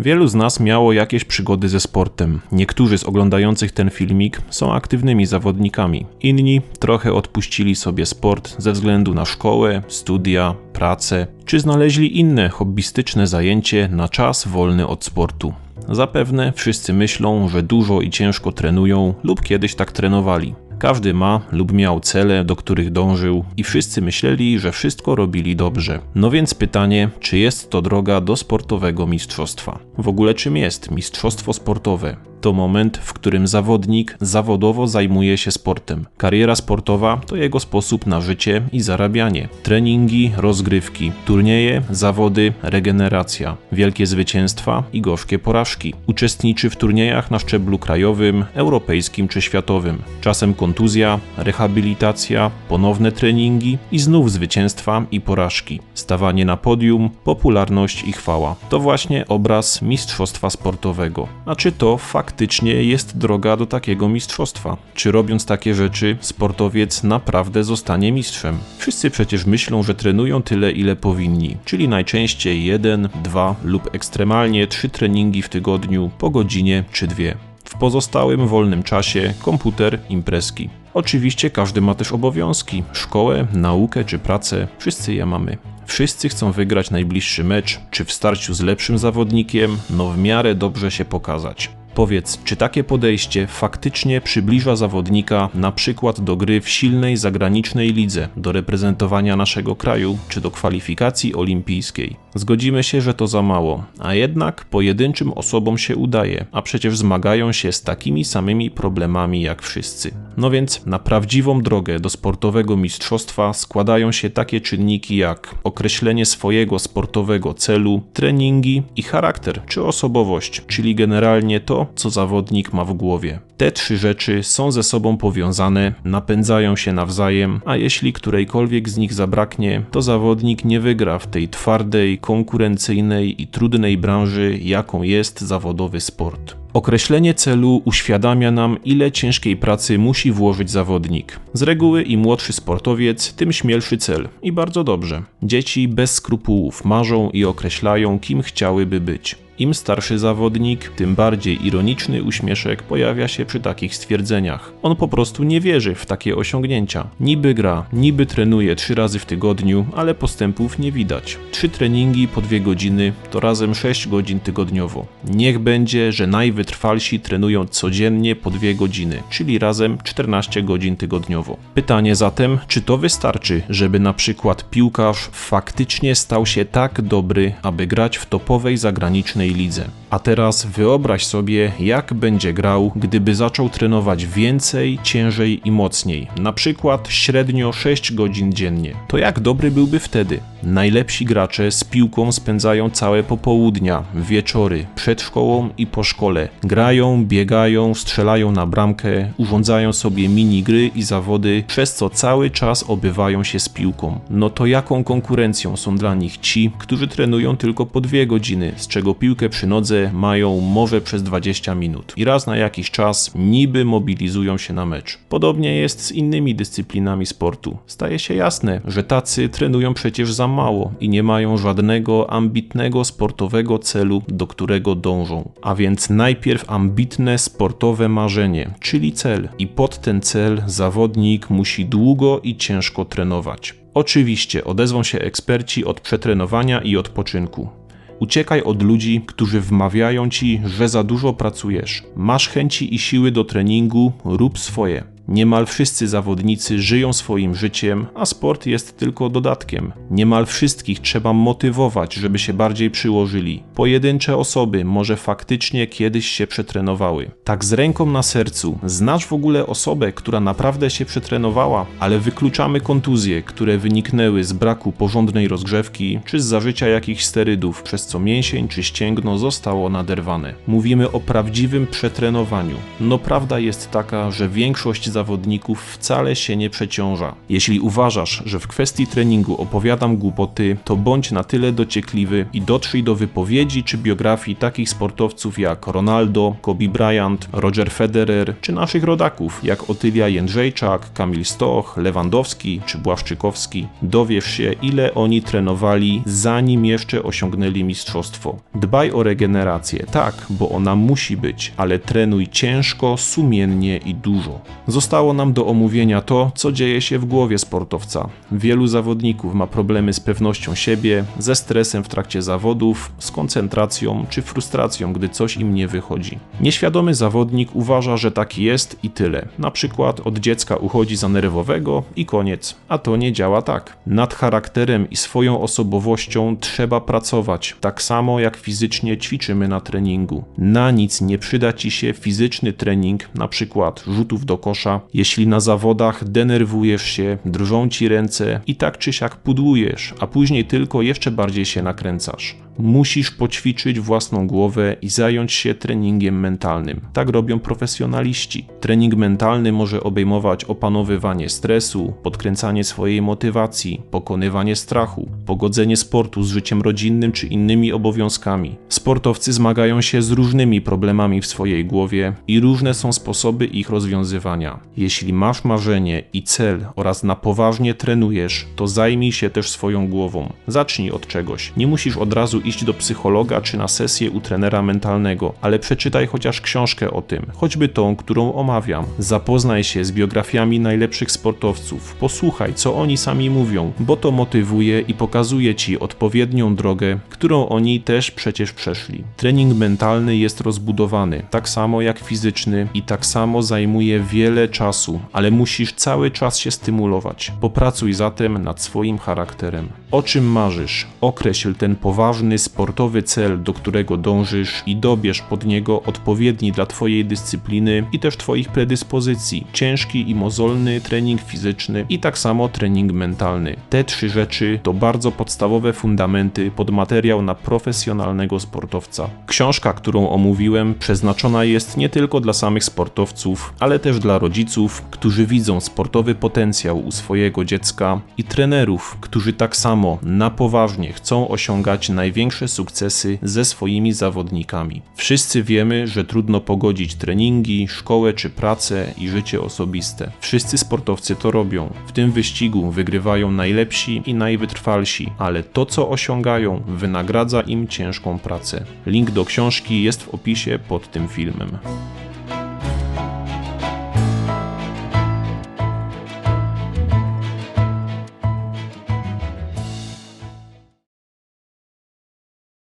Wielu z nas miało jakieś przygody ze sportem. Niektórzy z oglądających ten filmik są aktywnymi zawodnikami. Inni trochę odpuścili sobie sport ze względu na szkołę, studia, pracę, czy znaleźli inne hobbystyczne zajęcie na czas wolny od sportu. Zapewne wszyscy myślą, że dużo i ciężko trenują lub kiedyś tak trenowali. Każdy ma lub miał cele, do których dążył, i wszyscy myśleli, że wszystko robili dobrze. No więc pytanie, czy jest to droga do sportowego mistrzostwa? W ogóle czym jest mistrzostwo sportowe? To moment, w którym zawodnik zawodowo zajmuje się sportem. Kariera sportowa to jego sposób na życie i zarabianie. Treningi, rozgrywki, turnieje, zawody, regeneracja, wielkie zwycięstwa i gorzkie porażki. Uczestniczy w turniejach na szczeblu krajowym, europejskim czy światowym. Czasem kontuzja, rehabilitacja, ponowne treningi i znów zwycięstwa i porażki. Stawanie na podium, popularność i chwała. To właśnie obraz mistrzostwa sportowego. A czy to faktycznie jest droga do takiego mistrzostwa? Czy robiąc takie rzeczy, sportowiec naprawdę zostanie mistrzem? Wszyscy przecież myślą, że trenują tyle, ile powinni, czyli najczęściej jeden, dwa lub ekstremalnie trzy treningi w tygodniu po godzinie czy dwie. W pozostałym wolnym czasie komputer, imprezki. Oczywiście każdy ma też obowiązki, szkołę, naukę czy pracę, wszyscy je mamy. Wszyscy chcą wygrać najbliższy mecz, czy w starciu z lepszym zawodnikiem, no w miarę dobrze się pokazać. Powiedz, czy takie podejście faktycznie przybliża zawodnika na przykład do gry w silnej zagranicznej lidze, do reprezentowania naszego kraju czy do kwalifikacji olimpijskiej? Zgodzimy się, że to za mało, a jednak pojedynczym osobom się udaje, a przecież zmagają się z takimi samymi problemami jak wszyscy. No więc na prawdziwą drogę do sportowego mistrzostwa składają się takie czynniki jak określenie swojego sportowego celu, treningi i charakter czy osobowość, czyli generalnie to, co zawodnik ma w głowie. Te trzy rzeczy są ze sobą powiązane, napędzają się nawzajem, a jeśli którejkolwiek z nich zabraknie, to zawodnik nie wygra w tej twardej, konkurencyjnej i trudnej branży, jaką jest zawodowy sport. Określenie celu uświadamia nam, ile ciężkiej pracy musi włożyć zawodnik. Z reguły im młodszy sportowiec, tym śmielszy cel. I bardzo dobrze. Dzieci bez skrupułów marzą i określają, kim chciałyby być. Im starszy zawodnik, tym bardziej ironiczny uśmieszek pojawia się przy takich stwierdzeniach. On po prostu nie wierzy w takie osiągnięcia. Niby gra, niby trenuje trzy razy w tygodniu, ale postępów nie widać. Trzy treningi po dwie godziny to razem 6 godzin tygodniowo. Niech będzie, że najwytrwalsi trenują codziennie po dwie godziny, czyli razem 14 godzin tygodniowo. Pytanie zatem, czy to wystarczy, żeby na przykład piłkarz faktycznie stał się tak dobry, aby grać w topowej zagranicznej lidze? A teraz wyobraź sobie, jak będzie grał, gdyby zaczął trenować więcej, ciężej i mocniej, na przykład średnio 6 godzin dziennie. To jak dobry byłby wtedy? Najlepsi gracze z piłką spędzają całe popołudnia, wieczory, przed szkołą i po szkole. Grają, biegają, strzelają na bramkę, urządzają sobie minigry i zawody, przez co cały czas obywają się z piłką. No to jaką konkurencją są dla nich ci, którzy trenują tylko po dwie godziny, z czego piłkę przy nodze mają może przez 20 minut i raz na jakiś czas niby mobilizują się na mecz. Podobnie jest z innymi dyscyplinami sportu. Staje się jasne, że tacy trenują przecież za mało i nie mają żadnego ambitnego sportowego celu, do którego dążą. A więc najpierw ambitne sportowe marzenie, czyli cel, i pod ten cel zawodnik musi długo i ciężko trenować. Oczywiście odezwą się eksperci od przetrenowania i odpoczynku. Uciekaj od ludzi, którzy wmawiają ci, że za dużo pracujesz. Masz chęci i siły do treningu, rób swoje. Niemal wszyscy zawodnicy żyją swoim życiem, a sport jest tylko dodatkiem. Niemal wszystkich trzeba motywować, żeby się bardziej przyłożyli. Pojedyncze osoby może faktycznie kiedyś się przetrenowały. Tak z ręką na sercu, znasz w ogóle osobę, która naprawdę się przetrenowała, ale wykluczamy kontuzje, które wyniknęły z braku porządnej rozgrzewki czy z zażycia jakichś sterydów, przez co mięsień czy ścięgno zostało naderwane. Mówimy o prawdziwym przetrenowaniu. No prawda jest taka, że większość zawodników wcale się nie przeciąża. Jeśli uważasz, że w kwestii treningu opowiadam głupoty, to bądź na tyle dociekliwy i dotrzyj do wypowiedzi czy biografii takich sportowców jak Ronaldo, Kobe Bryant, Roger Federer czy naszych rodaków jak Otylia Jędrzejczak, Kamil Stoch, Lewandowski czy Błaszczykowski. Dowiesz się, ile oni trenowali zanim jeszcze osiągnęli mistrzostwo. Dbaj o regenerację, tak, bo ona musi być, ale trenuj ciężko, sumiennie i dużo. Zostało nam do omówienia to, co dzieje się w głowie sportowca. Wielu zawodników ma problemy z pewnością siebie, ze stresem w trakcie zawodów, z koncentracją czy frustracją, gdy coś im nie wychodzi. Nieświadomy zawodnik uważa, że tak jest i tyle. Na przykład od dziecka uchodzi za nerwowego i koniec. A to nie działa tak. Nad charakterem i swoją osobowością trzeba pracować, tak samo jak fizycznie ćwiczymy na treningu. Na nic nie przyda ci się fizyczny trening, na przykład rzutów do kosza, jeśli na zawodach denerwujesz się, drżą ci ręce i tak czy siak pudłujesz, a później tylko jeszcze bardziej się nakręcasz. Musisz poćwiczyć własną głowę i zająć się treningiem mentalnym. Tak robią profesjonaliści. Trening mentalny może obejmować opanowywanie stresu, podkręcanie swojej motywacji, pokonywanie strachu, pogodzenie sportu z życiem rodzinnym czy innymi obowiązkami. Sportowcy zmagają się z różnymi problemami w swojej głowie i różne są sposoby ich rozwiązywania. Jeśli masz marzenie i cel oraz na poważnie trenujesz, to zajmij się też swoją głową. Zacznij od czegoś. Nie musisz od razu iść do psychologa czy na sesję u trenera mentalnego, ale przeczytaj chociaż książkę o tym, choćby tą, którą omawiam. Zapoznaj się z biografiami najlepszych sportowców, posłuchaj, co oni sami mówią, bo to motywuje i pokazuje ci odpowiednią drogę, którą oni też przecież przeszli. Trening mentalny jest rozbudowany, tak samo jak fizyczny i tak samo zajmuje wiele czasu, ale musisz cały czas się stymulować. Popracuj zatem nad swoim charakterem. O czym marzysz? Określ ten poważny sportowy cel, do którego dążysz i dobierz pod niego odpowiedni dla Twojej dyscypliny i też Twoich predyspozycji. Ciężki i mozolny trening fizyczny i tak samo trening mentalny. Te trzy rzeczy to bardzo podstawowe fundamenty pod materiał na profesjonalnego sportowca. Książka, którą omówiłem, przeznaczona jest nie tylko dla samych sportowców, ale też dla rodziców, którzy widzą sportowy potencjał u swojego dziecka i trenerów, którzy tak samo na poważnie chcą osiągać największe sukcesy ze swoimi zawodnikami. Wszyscy wiemy, że trudno pogodzić treningi, szkołę czy pracę i życie osobiste. Wszyscy sportowcy to robią. W tym wyścigu wygrywają najlepsi i najwytrwalsi, ale to co osiągają wynagradza im ciężką pracę. Link do książki jest w opisie pod tym filmem.